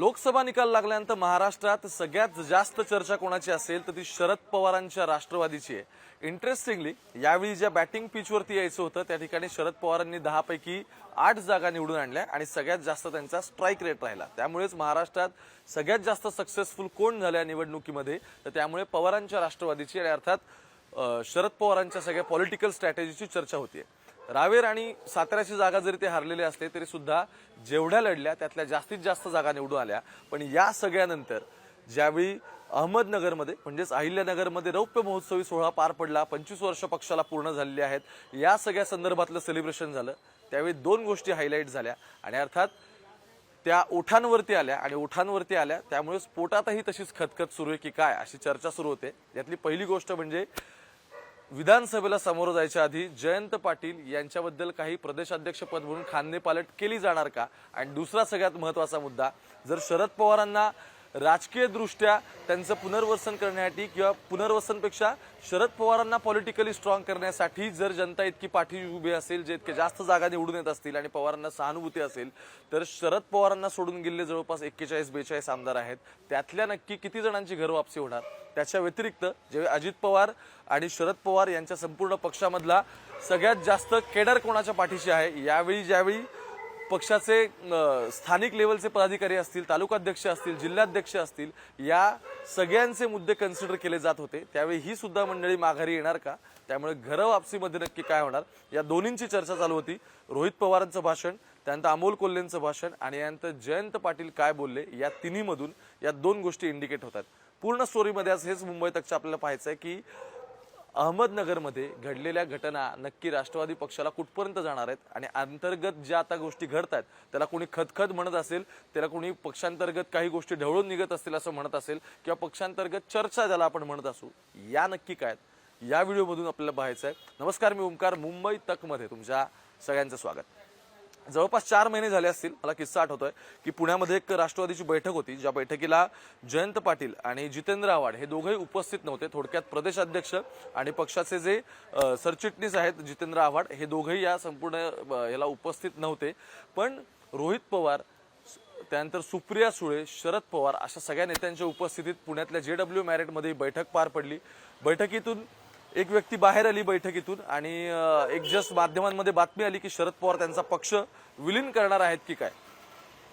लोकसभा निकाल लागल्यानंतर महाराष्ट्रात सगळ्यात जास्त चर्चा कोणाची असेल तर ती शरद पवारांच्या राष्ट्रवादीची आहे. इंटरेस्टिंगली यावेळी ज्या बॅटिंग पिचवरती यायचं होतं त्या ठिकाणी शरद पवारांनी दहापैकी आठ जागा निवडून आणल्या आणि सगळ्यात जास्त त्यांचा स्ट्राईक रेट राहिला. त्यामुळेच महाराष्ट्रात सगळ्यात जास्त सक्सेसफुल कोण झाल्या निवडणुकीमध्ये? तर त्यामुळे पवारांच्या राष्ट्रवादीची आणि अर्थात शरद पवारांच्या सगळ्या पॉलिटिकल स्ट्रॅटेजीची चर्चा होती रावेर आणि साताऱ्याची जागा जरी ते हारलेले असले तरी सुद्धा जेवढ्या लढल्या त्यातल्या जास्तीत जास्त जागा निवडून आल्या. पण या सगळ्यानंतर ज्यावेळी अहमदनगरमध्ये म्हणजेच अहिल्यानगरमध्ये रौप्य महोत्सवी सोहळा पार पडला पंचवीस वर्ष पक्षाला पूर्ण झालेली आहेत या सगळ्या संदर्भातलं सेलिब्रेशन झालं त्यावेळी दोन गोष्टी हायलाईट झाल्या. आणि अर्थात त्या ओठांवरती आल्या आणि ओठांवरती आल्या त्यामुळे स्फोटातही तशीच खतखत सुरू आहे की काय अशी चर्चा सुरू होते. यातली पहिली गोष्ट म्हणजे विधानसभेला समोर जायच्या आधी जयंत पाटील यांच्याबद्दल काही प्रदेशाध्यक्षपद म्हणून खांदेपालट केली जाणार का? आणि दुसरा सगळ्यात महत्त्वाचा मुद्दा जर शरद पवारांना राजकीयदृष्ट्या त्यांचं पुनर्वसन करण्यासाठी किंवा पुनर्वसनपेक्षा शरद पवारांना पॉलिटिकली स्ट्रॉंग करण्यासाठी जर जनता इतकी पाठी उभी असेल जे इतके जास्त जागा निवडून येत असतील आणि पवारांना सहानुभूती असेल तर शरद पवारांना सोडून गेलेले जवळपास एक्केचाळीस बेचाळीस आमदार आहेत. त्यातल्या नक्की किती जणांची घरवापसी होणार? त्याच्या व्यतिरिक्त जे अजित पवार आणि शरद पवार यांच्या संपूर्ण पक्षामधला सगळ्यात जास्त केडर कोणाच्या पाठीशी आहे? यावेळी ज्यावेळी पक्षाचे स्थानिक लेवलचे पदाधिकारी असतील तालुकाध्यक्ष असतील जिल्हाध्यक्ष असतील या सगळ्यांचे मुद्दे कन्सिडर केले जात होते. त्यावेळी ही सुद्धा मंडळी माघारी येणार का? त्यामुळे घर वापसीमध्ये नक्की काय होणार? या दोन्हींची चर्चा चालू होती. रोहित पवारांचं भाषण त्यानंतर अमोल कोल्हेंचं भाषण आणि यानंतर जयंत पाटील काय बोलले या तिन्हीमधून या दोन गोष्टी इंडिकेट होतात. पूर्ण स्टोरीमध्ये आज हेच मुंबई तकच्या आपल्याला पाहायचं आहे की अहमदनगरमध्ये घडलेल्या घटना नक्की राष्ट्रवादी पक्षाला कुठपर्यंत जाणार आहेत? आणि अंतर्गत ज्या आता गोष्टी घडत आहेत त्याला कोणी खतखत म्हणत असेल त्याला कोणी पक्षांतर्गत काही गोष्टी ढवळून निघत असतील असं म्हणत असेल किंवा पक्षांतर्गत चर्चा ज्याला आपण म्हणत असू या नक्की काय आहेत? या व्हिडिओमधून आपल्याला पाहायचं आहे. नमस्कार मी ओंकार मुंबई तकमध्ये तुमच्या सगळ्यांचं स्वागत. जवळपास चार महिने झाले असतील मला किस्सा आठवतोय की पुण्यामध्ये एक राष्ट्रवादीची बैठक होती ज्या बैठकीला जयंत पाटील आणि जितेंद्र आव्हाड हे दोघेही उपस्थित नव्हते. थोडक्यात प्रदेशाध्यक्ष आणि पक्षाचे जे सरचिटणीस आहेत जितेंद्र आव्हाड हे दोघेही या संपूर्ण याला उपस्थित नव्हते. पण रोहित पवार त्यानंतर सुप्रिया सुळे शरद पवार अशा सगळ्या नेत्यांच्या उपस्थितीत पुण्यातल्या जे डब्ल्यू मॅरेटमध्ये ही बैठक पार पडली. बैठकीतून एक व्यक्ती बाहेर आली बैठकीतून आणि एक जस्ट माध्यमांमध्ये बातमी आली की शरद पवार त्यांचा पक्ष विलीन करणार आहेत की काय?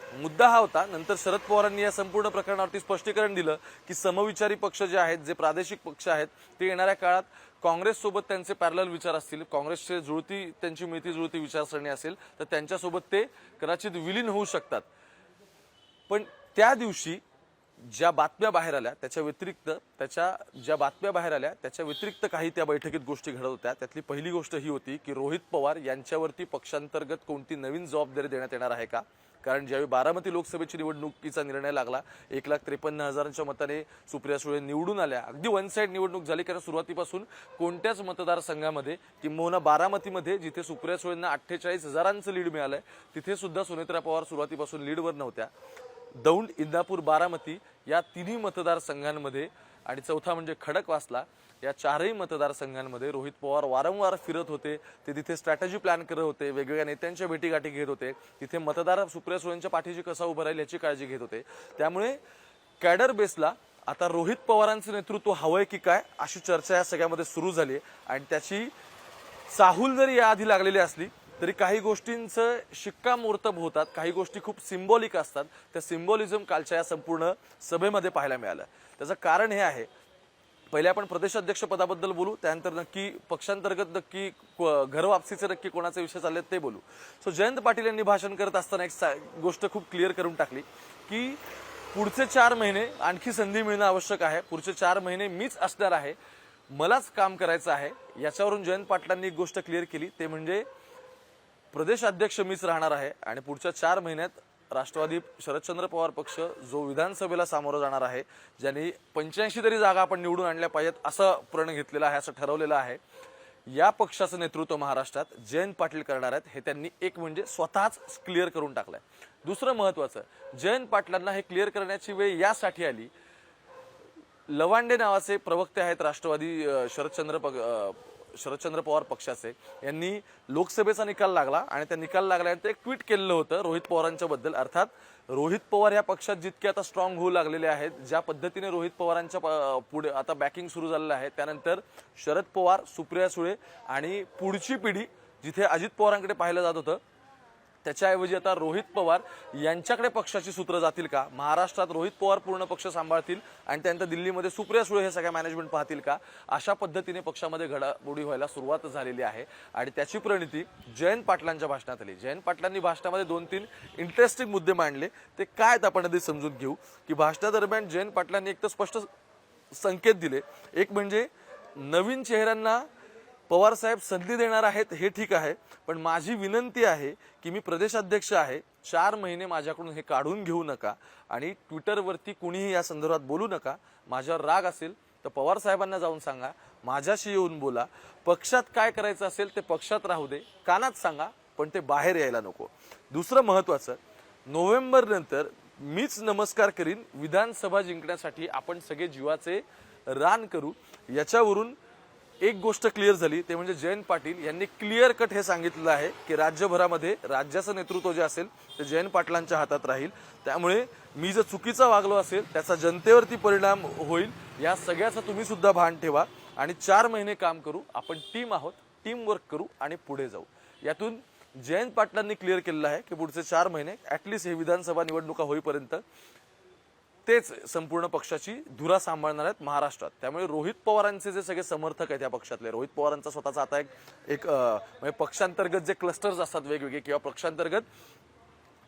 मुद्दा हा होता नंतर शरद पवारांनी या संपूर्ण प्रकरणावरती स्पष्टीकरण दिलं की समविचारी पक्ष जे आहेत जे प्रादेशिक पक्ष आहेत ते येणाऱ्या काळात काँग्रेससोबत त्यांचे पॅरल विचार असतील काँग्रेसचे जुळती त्यांची मिळती जुळती विचारसरणी असेल तर त्यांच्यासोबत ते कदाचित विलीन होऊ शकतात. पण त्या दिवशी ज्या बातम्या बाहेर आल्या त्याच्या व्यतिरिक्त त्याच्या ज्या बातम्या बाहेर आल्या त्याच्या व्यतिरिक्त काही त्या बैठकीत गोष्टी घडत होत्या. त्यातली पहिली गोष्ट ही होती की रोहित पवार यांच्यावरती पक्षांतर्गत कोणती नवीन जबाबदारी देण्यात येणार आहे का? कारण ज्यावेळी बारामती लोकसभेची निवडणुकीचा निर्णय लागला एक लाख त्रेपन्न हजारांच्या मताने सुप्रिया सुळे निवडून आल्या. अगदी वन साईड निवडणूक झाली कारण सुरुवातीपासून कोणत्याच मतदारसंघामध्ये किंबहुना बारामतीमध्ये जिथे सुप्रिया सुळेंना अठ्ठेचाळीस हजारांचं लीड मिळालंय तिथे सुद्धा सुनेत्रा पवार सुरुवातीपासून लीडवर नव्हत्या. दौंड इंदापूर बारामती या तिन्ही मतदारसंघांमध्ये आणि चौथा म्हणजे खडकवासला या चारही मतदारसंघांमध्ये रोहित पवार वारंवार फिरत होते. ते तिथे स्ट्रॅटेजी प्लॅन करत होते. वेगवेगळ्या नेत्यांच्या भेटीगाठी घेत होते. तिथे मतदार सुप्रिया सुळेंच्या पाठीशी कसा उभं राहील याची काळजी घेत होते. त्यामुळे कॅडर बेसला आता रोहित पवारांचं नेतृत्व हवंय की काय अशी चर्चा या सगळ्यामध्ये सुरू झाली आहे. आणि त्याची चाहूल जरी याआधी लागलेली असली तरी काही गोष्टींचं शिक्कामोर्तब होतात काही गोष्टी खूप सिम्बॉलिक असतात. त्या सिम्बॉलिझम कालच्या या संपूर्ण सभेमध्ये पाहायला मिळालं. त्याचं कारण हे आहे पहिले आपण प्रदेशाध्यक्ष पदाबद्दल बोलू त्यानंतर नक्की पक्षांतर्गत नक्की घरवापसीचे नक्की कोणाचे विषय चालले ते बोलू. सो जयंत पाटील यांनी भाषण करत असताना एक सा- गोष्ट खूप क्लिअर करून टाकली की पुढचे चार महिने आणखी संधी मिळणं आवश्यक आहे. पुढचे चार महिने मीच असणार आहे मलाच काम करायचं आहे. याच्यावरून जयंत पाटलांनी एक गोष्ट क्लिअर केली ते म्हणजे प्रदेश अध्यक्ष मीच राहणार आहे आणि पुढच्या चार महिन्यात राष्ट्रवादी शरदचंद्र पवार पक्ष जो विधानसभेला सामोरं जाणार आहे ज्यांनी पंच्याऐंशी तरी जागा आपण निवडून आणल्या पाहिजेत असं प्रण घेतलेलं आहे असं ठरवलेलं आहे. या पक्षाचं नेतृत्व महाराष्ट्रात जयंत पाटील करणार आहेत हे त्यांनी एक म्हणजे स्वतःच क्लिअर करून टाकलंय. दुसरं महत्वाचं जयंत पाटलांना हे क्लिअर करण्याची वेळ यासाठी आली. लवांडे नावाचे प्रवक्ते आहेत राष्ट्रवादी शरदचंद्र पग- शरदचंद्र पवार पक्षाचे यांनी लोकसभेचा निकाल लागला आणि त्या निकाल लागल्यानंतर एक ट्विट केलेलं होतं रोहित पवारांच्या बद्दल. अर्थात रोहित पवार या पक्षात जितके आता स्ट्रॉंग होऊ लागलेले आहेत ज्या पद्धतीने रोहित पवारांच्या प- पुढे आता बॅकिंग सुरू झालेलं आहे त्यानंतर शरद पवार सुप्रिया सुळे आणि पुढची पिढी जिथे अजित पवारांकडे पाहिलं जात होतं त्याच्याऐवजी आता रोहित पवार यांच्याकडे पक्षाची सूत्र जातील का? महाराष्ट्रात रोहित पवार पूर्ण पक्ष सांभाळतील आणि त्यानंतर दिल्लीमध्ये सुप्रिया सुळे हे सगळ्या मॅनेजमेंट पाहतील का? अशा पद्धतीने पक्षामध्ये घडामोडी व्हायला सुरुवात झालेली आहे. आणि त्याची प्रणिती जयंत पाटलांच्या भाषणात आली. जयंत पाटलांनी भाषणामध्ये दोन तीन इंटरेस्टिंग मुद्दे मांडले. ते काय आहेत आपण आधी समजून घेऊ. की भाषणादरम्यान जयंत पाटलांनी एक तर स्पष्ट संकेत दिले. एक म्हणजे नवीन चेहऱ्यांना पवार साहेब संधी देणार आहेत हे ठीक आहे पण माझी विनंती आहे की मी प्रदेशाध्यक्ष आहे चार महिने माझ्याकडून हे काढून घेऊ नका आणि ट्विटरवरती कुणीही या संदर्भात बोलू नका. माझ्यावर राग असेल तर पवार साहेबांना जाऊन सांगा माझ्याशी येऊन बोला. पक्षात काय करायचं असेल ते पक्षात राहू दे कानात सांगा पण ते बाहेर यायला नको. दुसरं महत्वाचं नोव्हेंबरनंतर मीच नमस्कार करीन विधानसभा जिंकण्यासाठी आपण सगळे जीवाचे रान करू. याच्यावरून एक गोष्ट क्लिअर झाली ते म्हणजे जयंत पाटील यांनी क्लिअर कट हे सांगितलेलं आहे की राज्यभरामध्ये राज्याचं नेतृत्व जे असेल ते जयंत पाटलांच्या हातात राहील. त्यामुळे मी जर चुकीचा वागलो असेल त्याचा जनतेवरती परिणाम होईल या सगळ्याचं तुम्ही सुद्धा भान ठेवा आणि चार महिने काम करू आपण टीम आहोत टीम वर्क करू आणि पुढे जाऊ. यातून जयंत पाटलांनी क्लिअर केलेलं आहे की पुढचे चार महिने ऍटलिस्ट हे विधानसभा निवडणुका होईपर्यंत तेच संपूर्ण पक्षाची धुरा सांभाळणार आहेत महाराष्ट्रात. त्यामुळे रोहित पवारांचे जे सगळे समर्थक आहेत या पक्षातले रोहित पवारांचा स्वतःचा आता एक एक म्हणजे पक्षांतर्गत जे क्लस्टर्स असतात वेगवेगळे किंवा पक्षांतर्गत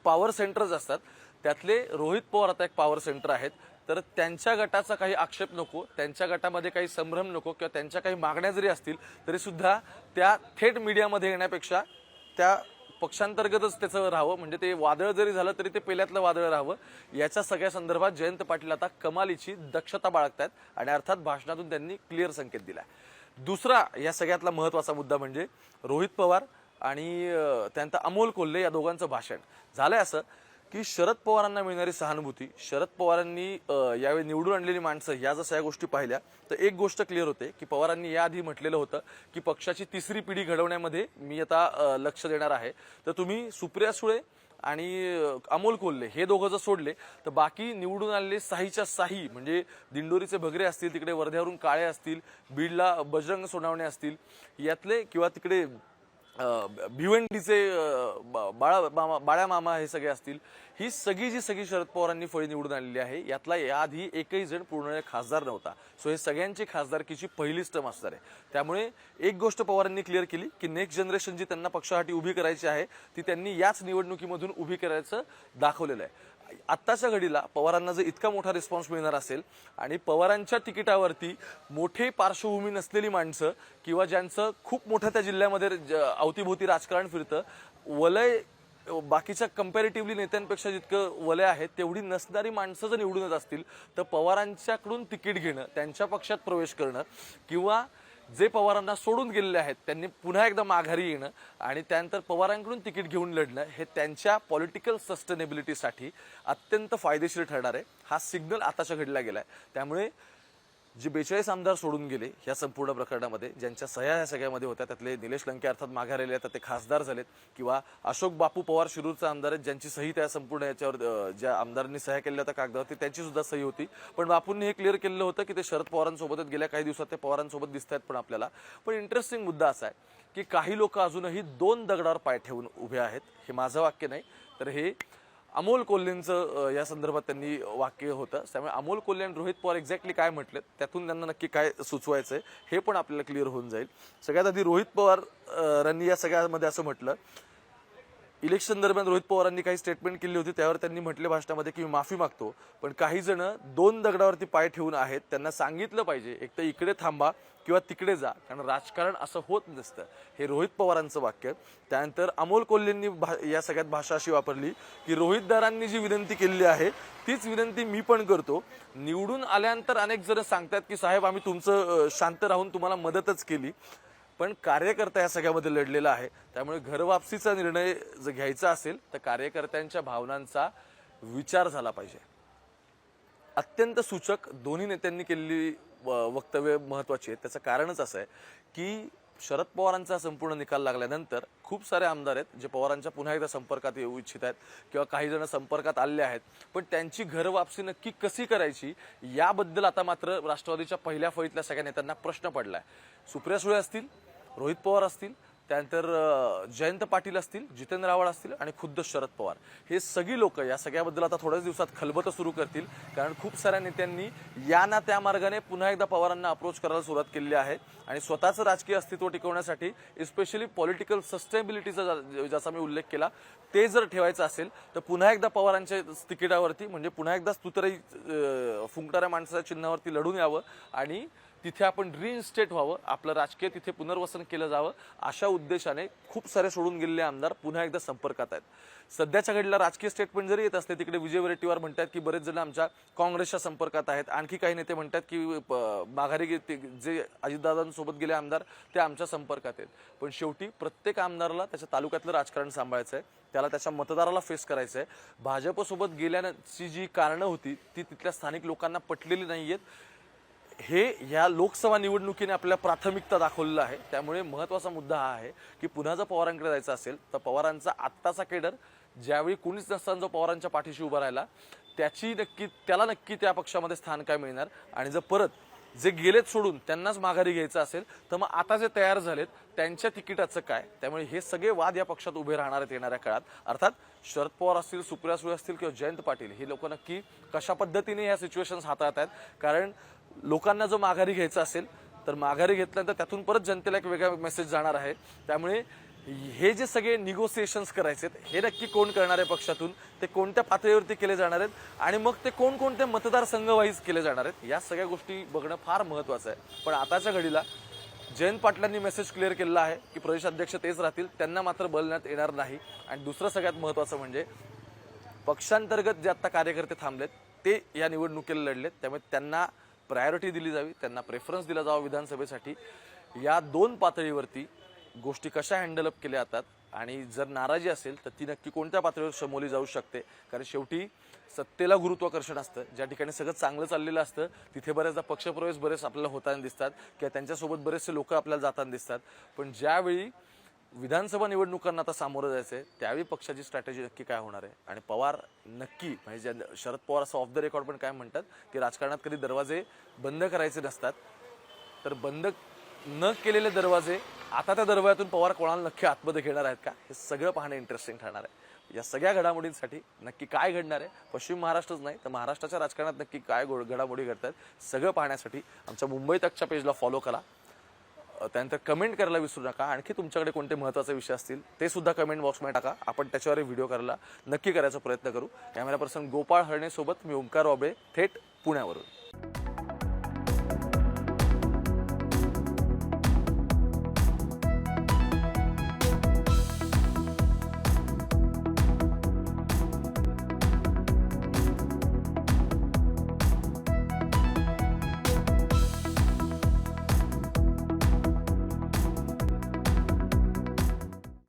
पॉवर सेंटर्स असतात त्यातले रोहित पवार आता एक पॉवर सेंटर आहेत. तर त्यांच्या गटाचा काही आक्षेप नको त्यांच्या गटामध्ये काही संभ्रम नको किंवा त्यांच्या काही मागण्या जरी असतील तरीसुद्धा त्या थेट मीडियामध्ये येण्यापेक्षा त्या पक्षांतर्गतच त्याचं राहावं. म्हणजे ते वादळ जरी झालं तरी ते पेल्यातलं वादळ राहावं. याच्या सगळ्या संदर्भात जयंत पाटील आता कमालीची दक्षता बाळगतायत आणि अर्थात भाषणातून त्यांनी क्लिअर संकेत दिला दुसरा या सगळ्यातला महत्त्वाचा मुद्दा म्हणजे रोहित पवार आणि त्यांचं त्यानंतर अमोल कोल्हे या दोघांचं भाषण. झालंय असं की शरद पवारांना मिळणारी सहानुभूती शरद पवारांनी यावेळी निवडून आणलेली माणसं या जर सगळ्या गोष्टी पाहिल्या तर एक गोष्ट क्लिअर होते की पवारांनी याआधी म्हटलेलं होतं की पक्षाची तिसरी पिढी घडवण्यामध्ये मी आता लक्ष देणार आहे. तर तुम्ही सुप्रिया सुळे आणि अमोल कोल्हे हे दोघं जर सोडले तर बाकी निवडून आलेले साहीच्या साही म्हणजे दिंडोरीचे भगरे असतील तिकडे वर्ध्यावरून काळे असतील बीडला बजरंग सोनावणे असतील यातले किंवा तिकडे भिवंडीचे बाळा मामा बाळ्या मामा हे सगळे असतील ही सगळी जी सगळी शरद पवारांनी फळी निवडून आणलेली आहे यातला याआधी एकही जण पूर्ण खासदार नव्हता. सो हे सगळ्यांची खासदारकीची पहिलीच टर्म असणार आहे. त्यामुळे एक गोष्ट पवारांनी क्लिअर केली की नेक्स्ट जनरेशन जी त्यांना पक्षासाठी उभी करायची आहे ती त्यांनी याच निवडणुकीमधून उभी करायचं दाखवलेलं आहे. आत्ताच्या घडीला पवारांना जर इतका मोठा रिस्पॉन्स मिळणार असेल आणि पवारांच्या तिकिटावरती मोठे पार्श्वभूमी नसलेली माणसं किंवा ज्यांचं खूप मोठं त्या जिल्ह्यामध्ये ज- अवतीभोवती राजकारण फिरतं वलय बाकीच्या कम्पॅरेटिव्हली नेत्यांपेक्षा जितकं वलय आहेत तेवढी नसणारी माणसं जर निवडून येत असतील तर पवारांच्याकडून तिकीट घेणं त्यांच्या पक्षात प्रवेश करणं किंवा जे पवारांना सोडून गेलेले आहेत त्यांनी पुन्हा एकदा माघारी येणं आणि त्यानंतर पवारांकडून तिकीट घेऊन लढणं हे त्यांच्या पॉलिटिकल सस्टेनेबिलिटीसाठी अत्यंत फायदेशीर ठरणार आहे. हा सिग्नल आताच्या घडला गेला आहे त्यामुळे जे बेचाळीस आमदार सोडून गेले या संपूर्ण प्रकरणामध्ये ज्यांच्या सह्या ह्या सगळ्यामध्ये होत्या त्यातले निलेश लंके अर्थात माघारलेले आहेत ते खासदार झालेत किंवा अशोक बापू पवार शिरूरचा आमदार आहेत ज्यांची सही त्या संपूर्ण याच्यावर ज्या आमदारांनी सह्या केलेल्या होत्या कागदावरती त्यांची सुद्धा सही होती. पण बापूंनी हे क्लिअर केलेलं होतं की ते शरद पवारांसोबतच गेल्या काही दिवसात ते पवारांसोबत दिसत आहेत पण आपल्याला. पण इंटरेस्टिंग मुद्दा असा आहे की काही लोक अजूनही दोन दगडावर पाय ठेवून उभे आहेत. हे माझं वाक्य नाही. तर हे अमोल कोल्हेंचं या संदर्भात त्यांनी वाक्य होतं. त्यामुळे अमोल कोल्हे आणि रोहित पवार एक्झॅक्टली काय म्हटलं त्यातून त्यांना नक्की काय सुचवायचंय हे पण आपल्याला क्लिअर होऊन जाईल. सगळ्यात आधी रोहित पवार अं, या सगळ्यामध्ये असं म्हटलं इलेक्शन दरम्यान रोहित पवारांनी काही स्टेटमेंट केली होती त्यावर त्यांनी म्हटले भाषणामध्ये की मी माफी मागतो. पण काही जण दोन दगडावरती पाय ठेवून आहेत त्यांना सांगितलं पाहिजे एक तर इकडे थांबा किंवा तिकडे जा कारण राजकारण असं होत नसतं. हे रोहित पवारांचं वाक्य. त्यानंतर अमोल कोल्हेंनी भा- या सगळ्यात भाषा अशी वापरली की रोहितदारांनी जी विनंती केलेली आहे तीच विनंती मी पण करतो. निवडून आल्यानंतर अनेक जण सांगतात की साहेब आम्ही तुमचं शांत राहून तुम्हाला मदतच केली. पण कार्यकर्ता या सगळ्यामध्ये लढलेला आहे. त्यामुळे घरवापसीचा निर्णय जर घ्यायचा असेल तर कार्यकर्त्यांच्या भावनांचा विचार झाला पाहिजे. अत्यंत सूचक दोन्ही नेत्यांनी केलेली व- वक्तव्य महत्वाची आहेत. त्याचं कारणच असं आहे की शरद पवारांचा संपूर्ण निकाल लागल्यानंतर खूप सारे आमदार आहेत जे पवारांच्या पुन्हा एकदा संपर्कात येऊ इच्छित आहेत किंवा काही जण संपर्कात आले आहेत. पण त्यांची घरवापसी नक्की कशी करायची याबद्दल आता मात्र राष्ट्रवादीच्या पहिल्या फळीतल्या सगळ्या नेत्यांना प्रश्न पडला आहे सुप्रिया सुळे असतील रोहित पवार असतील त्यानंतर जयंत पाटील असतील जितेंद्र आव्हाड असतील आणि खुद्द शरद पवार. हे सगळी लोक या सगळ्याबद्दल आता थोड्याच दिवसात खलबतं सुरू करतील कारण खूप साऱ्या नेत्यांनी या ना त्या मार्गाने पुन्हा एकदा पवारांना अप्रोच करायला सुरुवात केलेली आहे. आणि स्वतःचं राजकीय अस्तित्व टिकवण्यासाठी इस्पेशली पॉलिटिकल सस्टेबिलिटीचा ज्याचा मी उल्लेख केला ते जर ठेवायचं असेल तर पुन्हा एकदा पवारांच्या तिकिटावरती म्हणजे पुन्हा एकदा तुतराई फुंकणाऱ्या माणसाच्या चिन्हावरती लढून यावं आणि तिथे आपण रिइन्स्टेट व्हावं आपलं राजकीय तिथे पुनर्वसन केलं जावं अशा उद्देशाने खूप सारे सोडून गेलेले आमदार पुन्हा एकदा संपर्कात आहेत. सध्याच्या घडीला राजकीय स्टेटमेंट जरी येत असते तिकडे विजय वडेट्टीवार म्हणतात की बरेच जण आमच्या काँग्रेसच्या संपर्कात आहेत. आणखी काही नेते म्हणतात की माघारी गे- जे अजितदादांसोबत गेले आमदार ते आमच्या संपर्कात आहेत. पण शेवटी प्रत्येक आमदाराला त्याच्या तालुक्यातलं राजकारण सांभाळायचं आहे. त्याला त्याच्या मतदाराला फेस करायचं आहे. भाजपसोबत गेल्याची जी कारणं होती ती तिथल्या स्थानिक लोकांना पटलेली नाही आहेत हे ह्या लोकसभा निवडणुकीने आपल्याला प्राथमिकता दाखवलेलं आहे. त्यामुळे महत्त्वाचा मुद्दा हा आहे की पुन्हा जर पवारांकडे जायचं असेल तर पवारांचा आत्ताचा केडर ज्यावेळी कुणीच नसताना जो पवारांच्या पाठीशी उभा राहिला त्याची नक्की त्याला नक्की त्या पक्षामध्ये स्थान काय मिळणार? आणि जर परत जे गेलेत सोडून त्यांनाच माघारी घ्यायचं असेल तर मग आता जे तयार झालेत त्यांच्या तिकिटाचं काय? त्यामुळे हे सगळे वाद या पक्षात उभे राहणार आहेत येणाऱ्या काळात. अर्थात शरद पवार असतील सुप्रिया सुळे असतील किंवा जयंत पाटील हे लोक नक्की कशा पद्धतीने ह्या सिच्युएशन हाताळत आहेत कारण लोकांना जो माघारी घ्यायचा असेल तर माघारी घेतल्यानंतर त्यातून परत जनतेला एक वेगळा मेसेज जाणार आहे. त्यामुळे हे जे सगळे निगोसिएशन्स करायचे हे नक्की कोण करणार आहे पक्षातून? ते कोणत्या पातळीवरती केले जाणार आहेत? आणि मग ते कोणकोणते मतदारसंघवाईज केले जाणार आहेत? या सगळ्या गोष्टी बघणं फार महत्वाचं आहे. पण आताच्या घडीला जयंत पाटलांनी मेसेज क्लिअर केलेला आहे की प्रदेश अध्यक्ष तेच राहतील त्यांना मात्र बोलण्यात येणार नाही. आणि दुसरं सगळ्यात महत्वाचं म्हणजे पक्षांतर्गत जे आता कार्यकर्ते थांबलेत ते या निवडणुकीला लढलेत. त्यामुळे त्यांना प्रायोरिटी दिली जावी त्यांना प्रेफरन्स दिला जावा विधानसभेसाठी. या दोन पातळीवरती गोष्टी कशा हँडलअप केल्या जातात आणि जर नाराजी असेल तर ती नक्की कोणत्या पातळीवर समोली जाऊ शकते? कारण शेवटी सत्तेला गुरुत्वाकर्षण असतं. ज्या ठिकाणी सगळं चांगलं चाललेलं असतं तिथे बऱ्याचदा पक्षप्रवेश बरेच आपल्याला होताना दिसतात किंवा त्यांच्यासोबत बरेचसे लोक आपल्याला जाताना दिसतात. पण ज्यावेळी विधानसभा निवडणुकांना आता सामोरं जायचं आहे त्यावेळी पक्षाची स्ट्रॅटेजी नक्की काय होणार आहे? आणि पवार नक्की म्हणजे ज्या- शरद पवार असं ऑफ द रेकॉर्ड पण काय म्हणतात की राजकारणात कधी दरवाजे बंद करायचे नसतात. तर बंद न केलेले दरवाजे आता त्या दरवाजातून पवार कोणाला नक्की आतमध्ये घेणार आहेत का? हे सगळं पाहणं इंटरेस्टिंग ठरणार आहे. या सगळ्या घडामोडींसाठी नक्की काय घडणार आहे? पश्चिम महाराष्ट्रच नाही तर महाराष्ट्राच्या राजकारणात नक्की काय घडामोडी घडतात सगळं पाहण्यासाठी आमच्या मुंबई तकच्या पेजला फॉलो करा. त्यानंतर कमेंट करायला विसरू नका. आणखी तुमच्याकडे कोणते महत्त्वाचे विषय असतील ते सुद्धा कमेंट बॉक्समध्ये टाका. आपण त्याच्यावर व्हिडिओ करायला नक्की करायचा प्रयत्न करू. कॅमेरा पर्सन गोपाळ हरणेसोबत मी ओंकार वाबळे थेट पुण्यावरून.